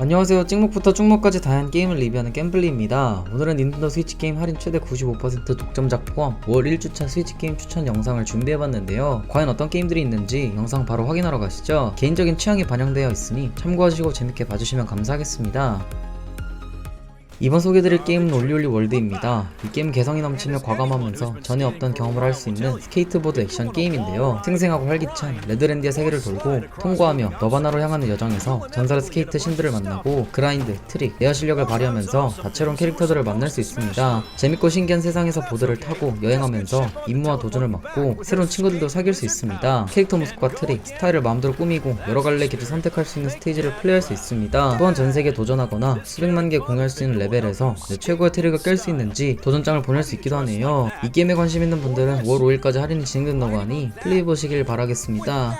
안녕하세요. 찍목부터 쭉목까지 다양한 게임을 리뷰하는 겜블리입니다. 오늘은 닌텐도 스위치 게임 할인 최대 95% 독점작 포함 5월 1주차 스위치 게임 추천 영상을 준비해봤는데요. 과연 어떤 게임들이 있는지 영상 바로 확인하러 가시죠. 개인적인 취향이 반영되어 있으니 참고하시고 재밌게 봐주시면 감사하겠습니다. 이번 소개드릴 게임은 올리올리 월드입니다. 이 게임 개성이 넘치며 과감하면서 전에 없던 경험을 할 수 있는 스케이트보드 액션 게임인데요. 생생하고 활기찬 레드랜디의 세계를 돌고 통과하며 너바나로 향하는 여정에서 전설의 스케이트 신들을 만나고 그라인드, 트릭, 에어 실력을 발휘하면서 다채로운 캐릭터들을 만날 수 있습니다. 재밌고 신기한 세상에서 보드를 타고 여행하면서 임무와 도전을 맡고 새로운 친구들도 사귈 수 있습니다. 캐릭터 모습과 트릭, 스타일을 마음대로 꾸미고 여러 갈래 길을 선택할 수 있는 스테이지를 플레이할 수 있습니다. 또한 전 세계 도전하거나 수백만 개 공유할 수 있는 레벨 에서 내 최고의 트릭을 깰 수 있는지 도전장을 보낼 수 있기도 하네요. 이 게임에 관심 있는 분들은 5월 5일까지 할인이 진행된다고 하니 플레이 보시길 바라겠습니다.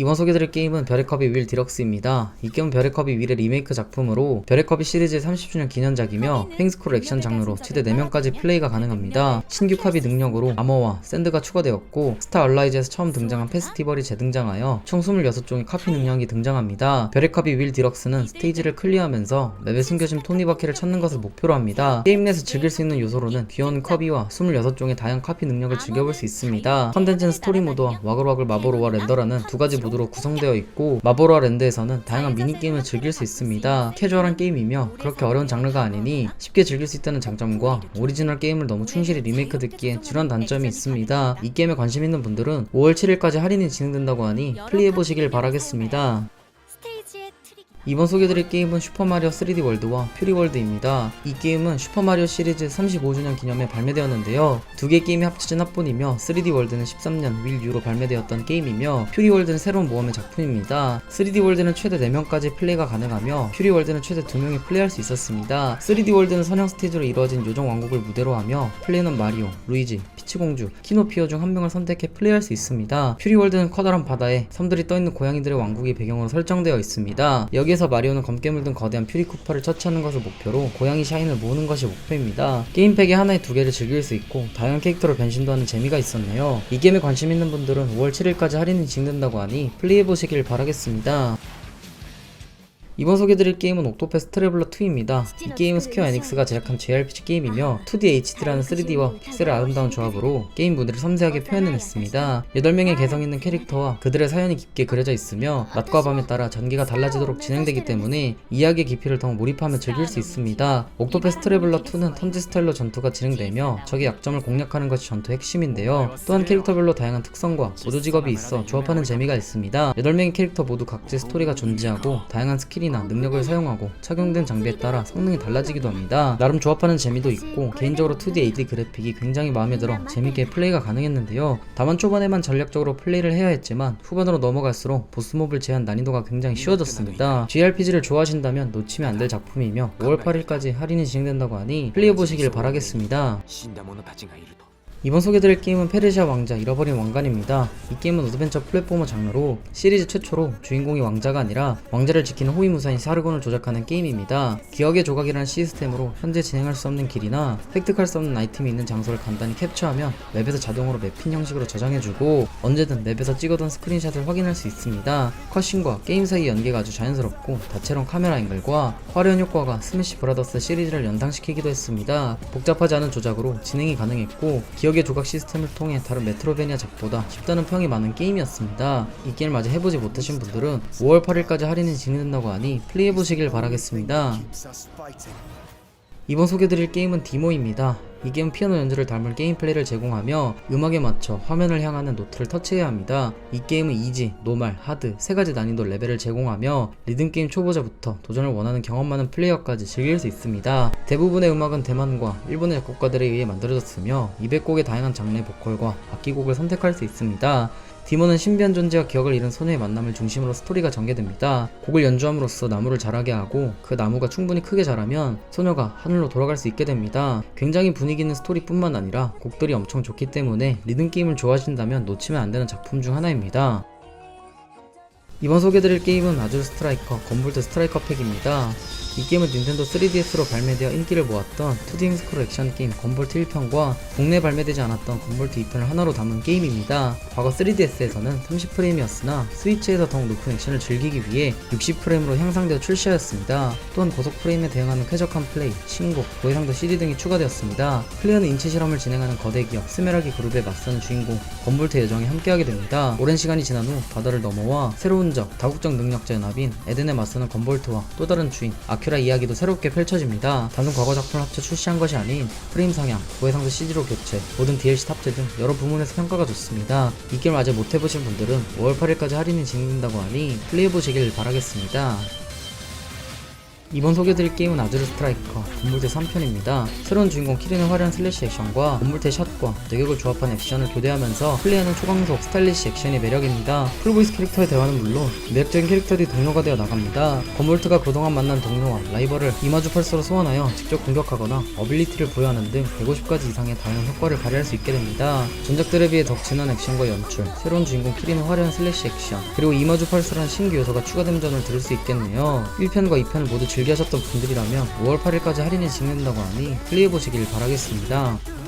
이번 소개드릴 게임은 별의 컵이 윌 디럭스입니다. 이 게임은 별의 컵이 윌의 리메이크 작품으로 별의 컵이 시리즈의 30주년 기념작이며 횡스크롤 액션 장르로 최대 4명까지 플레이가 가능합니다. 신규 컵이 능력으로 아머와 샌드가 추가되었고 스타 얼라이즈에서 처음 등장한 페스티벌이 재등장하여 총 26종의 카피 능력이 등장합니다. 별의 컵이 윌 디럭스는 스테이지를 클리어하면서 맵에 숨겨진 토니바퀴를 찾는 것을 목표로 합니다. 게임 내에서 즐길 수 있는 요소로는 귀여운 컵이와 26종의 다양한 카피 능력을 즐겨볼 수 있습니다. 컨텐츠는 스토리 모드와 와글와글 마보로와 렌더라는 두 가지 모드 로 구성되어 있고 마보로와 랜드에서는 다양한 미니게임을 즐길 수 있습니다. 캐주얼한 게임이며 그렇게 어려운 장르가 아니니 쉽게 즐길 수 있다는 장점과 오리지널 게임을 너무 충실히 리메이크 듣기에 지루한 단점이 있습니다. 이 게임에 관심 있는 분들은 5월 7일까지 할인이 진행된다고 하니 플레이해보시길 바라겠습니다. 이번 소개드릴 게임은 슈퍼마리오 3D 월드와 퓨리월드입니다. 이 게임은 슈퍼마리오 시리즈 35주년 기념에 발매되었는데요. 두 개 게임이 합쳐진 합본이며 3D 월드는 13년 윌 유로 발매되었던 게임이며 퓨리월드는 새로운 모험의 작품입니다. 3D 월드는 최대 4명까지 플레이가 가능하며 퓨리월드는 최대 2명이 플레이할 수 있었습니다. 3D 월드는 선형 스테이지로 이루어진 요정 왕국을 무대로 하며 플레이는 마리오, 루이지, 피치공주, 키노피오 중 한 명을 선택해 플레이할 수 있습니다. 퓨리월드는 커다란 바다에 섬들이 떠있는 고양이들의 왕국이 배경으로 설정되어 있습니다. 여기 에서 마리오는 검게 물든 거대한 퓨리쿠퍼를 처치하는 것을 목표로 고양이 샤인을 모으는 것이 목표입니다. 게임팩에 하나에 두 개를 즐길 수 있고 다양한 캐릭터로 변신도 하는 재미가 있었네요. 이 게임에 관심 있는 분들은 5월 7일까지 할인이 진행된다고 하니 플레이해보시길 바라겠습니다. 이번 소개드릴 게임은 옥토패스 트래블러 2입니다. 이 게임은 스퀘어 에닉스가 제작한 JRPG 게임이며 2D HD라는 3D와 픽셀의 아름다운 조합으로 게임 무대를 섬세하게 표현해냈습니다. 8명의 개성 있는 캐릭터와 그들의 사연이 깊게 그려져 있으며 낮과 밤에 따라 전개가 달라지도록 진행되기 때문에 이야기의 깊이를 더 몰입하며 즐길 수 있습니다. 옥토패스 트래블러 2는 턴지 스타일로 전투가 진행되며 적의 약점을 공략하는 것이 전투의 핵심인데요. 또한 캐릭터별로 다양한 특성과 모두 직업이 있어 조합하는 재미가 있습니다. 8명의 캐릭터 모두 각지 스토리가 존재하고 다양한 스킬이 나 능력을 사용하고 착용된 장비에 따라 성능이 달라지기도 합니다. 나름 조합하는 재미도 있고 개인적으로 2D AD 그래픽이 굉장히 마음에 들어 재밌게 플레이가 가능했는데요. 다만 초반에만 전략적으로 플레이를 해야 했지만 후반으로 넘어갈수록 보스몹을 제한 난이도가 굉장히 쉬워졌습니다. JRPG를 좋아하신다면 놓치면 안 될 작품이며 5월 8일까지 할인이 진행된다고 하니 플레이해보시길 바라겠습니다. 이번 소개드릴 게임은 페르시아 왕자 잃어버린 왕관입니다. 이 게임은 어드벤처 플랫포머 장르로 시리즈 최초로 주인공이 왕자가 아니라 왕자를 지키는 호위무사인 사르곤을 조작하는 게임입니다. 기억의 조각이라는 시스템으로 현재 진행할 수 없는 길이나 획득할 수 없는 아이템이 있는 장소를 간단히 캡처하면 맵에서 자동으로 맵핀 형식으로 저장해주고 언제든 맵에서 찍어둔 스크린샷을 확인할 수 있습니다. 컷신과 게임 사이 연계가 아주 자연스럽고 다채로운 카메라 앵글과 화려한 효과가 스매시 브라더스 시리즈를 연상시키기도 했습니다. 복잡하지 않은 조작으로 진행이 가능했고 기억 의 조각 시스템을 통해 다른 메트로베니아 작보다 쉽다는 평이 많은 게임이었습니다. 이 게임을 아직 해보지 못하신 분들은 5월 8일까지 할인이 진행된다고 하니 플레이해보시길 바라겠습니다. 이번 소개드릴 게임은 디모입니다. 이 게임은 피아노 연주를 담을 게임 플레이를 제공하며 음악에 맞춰 화면을 향하는 노트를 터치해야 합니다. 이 게임은 이지, 노말, 하드 세 가지 난이도 레벨을 제공하며 리듬 게임 초보자부터 도전을 원하는 경험 많은 플레이어까지 즐길 수 있습니다. 대부분의 음악은 대만과 일본의 작곡가들에 의해 만들어졌으며 200곡의 다양한 장르의 보컬과 악기곡을 선택할 수 있습니다. 디모는 신비한 존재와 기억을 잃은 소녀의 만남을 중심으로 스토리가 전개됩니다. 곡을 연주함으로써 나무를 자라게 하고 그 나무가 충분히 크게 자라면 소녀가 하늘로 돌아갈 수 있게 됩니다. 굉장히 분위기 있는 스토리뿐만 아니라 곡들이 엄청 좋기 때문에 리듬 게임을 좋아하신다면 놓치면 안 되는 작품 중 하나입니다. 이번 소개드릴 게임은 아주 스트라이커 건볼트 스트라이커 팩입니다. 이 게임은 닌텐도 3DS로 발매되어 인기를 모았던 2D 햄스크롤 액션 게임 건볼트 1편과 국내 발매되지 않았던 건볼트 2편을 하나로 담은 게임입니다. 과거 3DS에서는 30프레임이었으나 스위치에서 더욱 높은 액션을 즐기기 위해 60프레임으로 향상되어 출시하였습니다. 또한 고속 프레임에 대응하는 쾌적한 플레이, 신곡, 고해상도 CD 등이 추가되었습니다. 플레이어는 인체 실험을 진행하는 거대 기업 스메라기 그룹에 맞서는 주인공 건볼트 여정에 함께하게 됩니다. 오랜 시간이 지난 후 바다를 넘어와 새로운 적, 다국적 능력자 연합인 에덴에 맞서는 건볼트와 또 다른 주인 아큐라 이야기도 새롭게 펼쳐집니다. 단순 과거 작품을 합쳐 출시한 것이 아닌 프레임 상향, 고해상도 CG로 교체, 모든 DLC 탑재 등 여러 부문에서 평가가 좋습니다. 이 게임 아직 못 해보신 분들은 5월 8일까지 할인이 진행된다고 하니 플레이해보시길 바라겠습니다. 이번 소개드릴 게임은 아즈르 스트라이커 건물대 3편입니다. 새로운 주인공 키린의 화려한 슬래시 액션과 건물대 샷과 뇌격을 조합한 액션을 교대하면서 플레이하는 초강속 스타일리시 액션이 매력입니다. 풀보이스 캐릭터의 대화는 물론 매력적인 캐릭터들이 동료가 되어 나갑니다. 건물트가 그동안 만난 동료와 라이벌을 이마주 펄서로 소환하여 직접 공격하거나 어빌리티를 부여하는 등 150가지 이상의 다양한 효과를 발휘할 수 있게 됩니다. 전작들에 비해 더욱 진한 액션과 연출, 새로운 주인공 키린의 화려한 슬래시 액션, 그리고 이마주 펄서라는 신규 요소가 추가된 점을 들을 수 있겠네요. 1편과 2편을 모두 즐 겨하셨던 분들이라면 5월 8일까지 할인이 진행된다고 하니 플레이해보시길 바라겠습니다.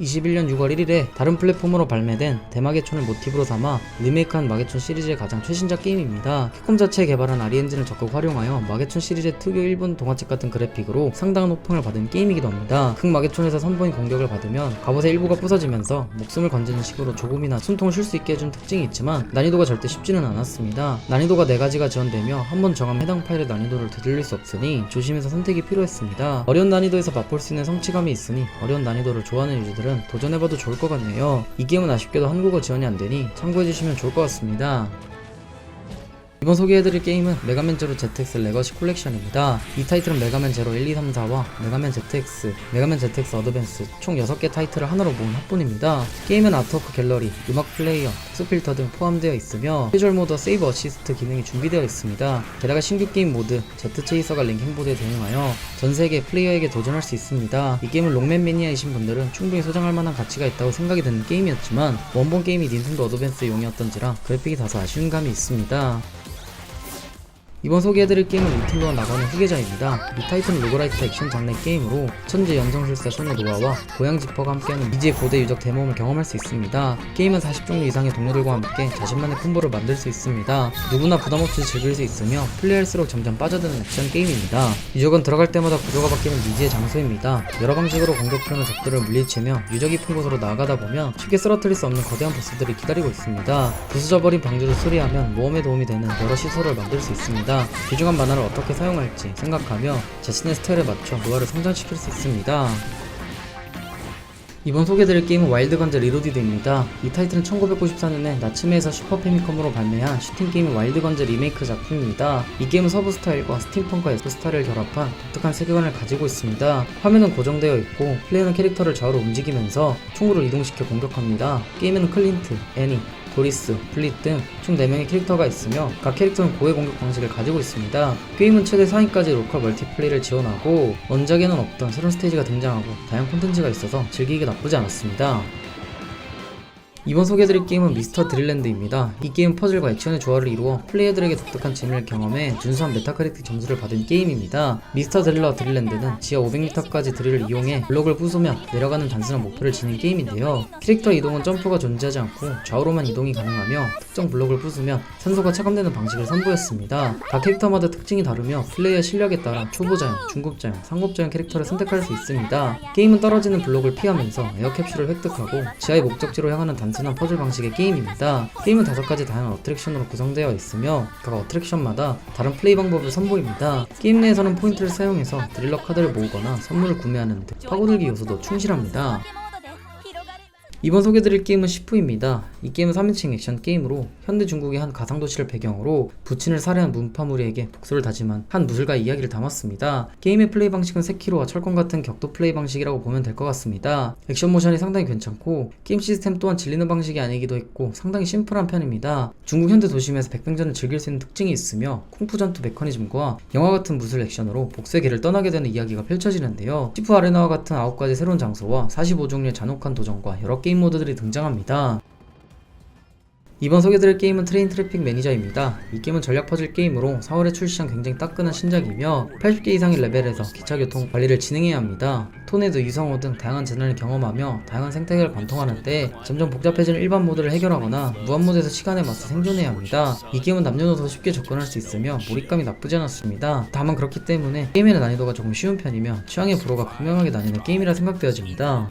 21년 6월 1일에 다른 플랫폼으로 발매된 대마계촌을 모티브로 삼아 리메이크한 마계촌 시리즈의 가장 최신작 게임입니다. 캡콤 자체에 개발한 아리 엔진을 적극 활용하여 마계촌 시리즈의 특유 일본 동화책 같은 그래픽으로 상당한 호평을 받은 게임이기도 합니다. 극 마계촌에서 선보인 공격을 받으면 갑옷의 일부가 부서지면서 목숨을 건지는 식으로 조금이나 숨통을 쉴 수 있게 해준 특징이 있지만 난이도가 절대 쉽지는 않았습니다. 난이도가 4가지가 지원되며 한 번 정하면 해당 파일의 난이도를 되돌릴 수 없으니 조심해서 선택이 필요했습니다. 어려운 난이도에서 맛볼 수 있는 성취감이 있으니 어려운 난이도를 좋아하는 유저들 은 도전해봐도 좋을 것 같네요. 이 게임은 아쉽게도 한국어 지원이 안 되니 참고해주시면 좋을 것 같습니다. 이번 소개해드릴 게임은 메가맨 제로 ZX 레거시 콜렉션입니다. 이 타이틀은 메가맨 제로 1, 2, 3, 4와 메가맨 ZX, 메가맨 ZX 어드밴스 총 6개 타이틀을 하나로 모은 합본입니다. 게임은 아트워크 갤러리, 음악 플레이어, 특수 필터 등 포함되어 있으며 캐주얼 모드 세이브 어시스트 기능이 준비되어 있습니다. 게다가 신규 게임 모드 Z 체이서가 링 행보드에 대응하여 전 세계 플레이어에게 도전할 수 있습니다. 이 게임은 롱맨 매니아이신 분들은 충분히 소장할 만한 가치가 있다고 생각이 드는 게임이었지만 원본 게임이 닌텐도 어드밴스 용이었던지라 그래픽이 다소 아쉬운 감이 있습니다. 이번 소개해드릴 게임은 닌텐도가 나가는 후계자입니다. 이 타이틀은 로그라이트 액션 장르 게임으로 천재 연정술사 소녀 노아와 고양 지퍼가 함께하는 미지의 고대 유적 대모험을 경험할 수 있습니다. 게임은 40종류 이상의 동료들과 함께 자신만의 콤보를 만들 수 있습니다. 누구나 부담없이 즐길 수 있으며 플레이할수록 점점 빠져드는 액션 게임입니다. 유적은 들어갈 때마다 구조가 바뀌는 미지의 장소입니다. 여러 방식으로 공격하는 적들을 물리치며 유적 깊은 곳으로 나아가다 보면 쉽게 쓰러뜨릴 수 없는 거대한 보스들이 기다리고 있습니다. 부수져버린 방주를 수리하면 모험에 도움이 되는 여러 시설을 만들 수 있습니다. 귀중한 만화를 어떻게 사용할지 생각하며 자신의 스타일에 맞춰 노화를 성장시킬 수 있습니다. 이번 소개드릴 게임은 와일드 건즈 리로디드입니다. 이 타이틀은 1994년에 나츠메에서 슈퍼 패미컴으로 발매한 슈팅 게임 와일드 건즈 리메이크 작품입니다. 이 게임은 서브 스타일과 스팀펑과 에스 스타일을 결합한 독특한 세계관을 가지고 있습니다. 화면은 고정되어 있고 플레이어는 캐릭터를 좌우로 움직이면서 총구를 이동시켜 공격합니다. 게임에는 클린트, 애니, 도리스, 블릿 등 총 4명의 캐릭터가 있으며 각 캐릭터는 고해 공격 방식을 가지고 있습니다. 게임은 최대 4인까지 로컬 멀티플레이를 지원하고 원작에는 없던 새로운 스테이지가 등장하고 다양한 콘텐츠가 있어서 즐기기 나쁘지 않았습니다. 이번 소개해드릴 게임은 미스터 드릴랜드입니다. 이 게임 퍼즐과 액션의 조화를 이루어 플레이어들에게 독특한 재미를 경험해 준수한 메타크리틱 점수를 받은 게임입니다. 미스터 드릴러 드릴랜드는 지하 500m까지 드릴을 이용해 블록을 부수며 내려가는 단순한 목표를 지닌 게임인데요. 캐릭터 이동은 점프가 존재하지 않고 좌우로만 이동이 가능하며 특정 블록을 부수면 산소가 차감되는 방식을 선보였습니다. 각 캐릭터마다 특징이 다르며 플레이어 실력에 따라 초보자형, 중급자형, 상급자형 캐릭터를 선택할 수 있습니다. 게임은 떨어지는 블록을 피하면서 에어 캡슐을 획득하고 지하의 목적지로 향하는 단순한 퍼즐 방식의 게임입니다. 게임은 다섯 가지 다양한 어트랙션으로 구성되어 있으며 각 어트랙션마다 다른 플레이 방법을 선보입니다. 게임 내에서는 포인트를 사용해서 드릴러 카드를 모으거나 선물을 구매하는 등 파고들기 요소도 충실합니다. 이번 소개드릴 게임은 시프입니다. 이 게임은 3인칭 액션 게임으로 현대 중국의 한 가상도시를 배경으로 부친을 살해한 문파무리에게 복수를 다짐한 한 무술가의 이야기를 담았습니다. 게임의 플레이 방식은 세키로와 철권 같은 격도 플레이 방식이라고 보면 될 것 같습니다. 액션 모션이 상당히 괜찮고 게임 시스템 또한 질리는 방식이 아니기도 했고 상당히 심플한 편입니다. 중국 현대 도심에서 백병전을 즐길 수 있는 특징이 있으며 쿵푸 전투 메커니즘과 영화 같은 무술 액션으로 복수의 길을 떠나게 되는 이야기가 펼쳐지는데요. 시프 아레나와 같은 9가지 새로운 장소와 45종류의 잔혹한 도전과 여러 게임 모드들이 등장합니다. 이번 소개드릴 게임은 트레인 트래픽 매니저입니다. 이 게임은 전략 퍼즐 게임으로 4월에 출시한 굉장히 따끈한 신작이며 80개 이상의 레벨에서 기차교통 관리를 진행해야 합니다. 토네도 유성호 등 다양한 재난을 경험하며 다양한 생태계를 관통하는 데 점점 복잡해지는 일반 모드를 해결하거나 무한 모드에서 시간에 맞서 생존해야 합니다. 이 게임은 남녀노소 쉽게 접근할 수 있으며 몰입감이 나쁘지 않았습니다. 다만 그렇기 때문에 게임의 난이도가 조금 쉬운 편이며 취향의 불호가 분명하게 나뉘는 게임이라 생각되어집니다.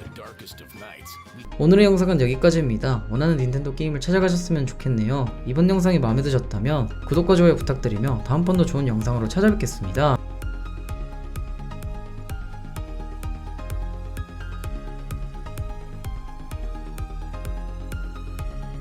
오늘의 영상은 여기까지입니다. 원하는 닌텐도 게임을 찾아가셨으면 좋겠네요. 이번 영상이 마음에 드셨다면 구독과 좋아요 부탁드리며 다음번도 좋은 영상으로 찾아뵙겠습니다.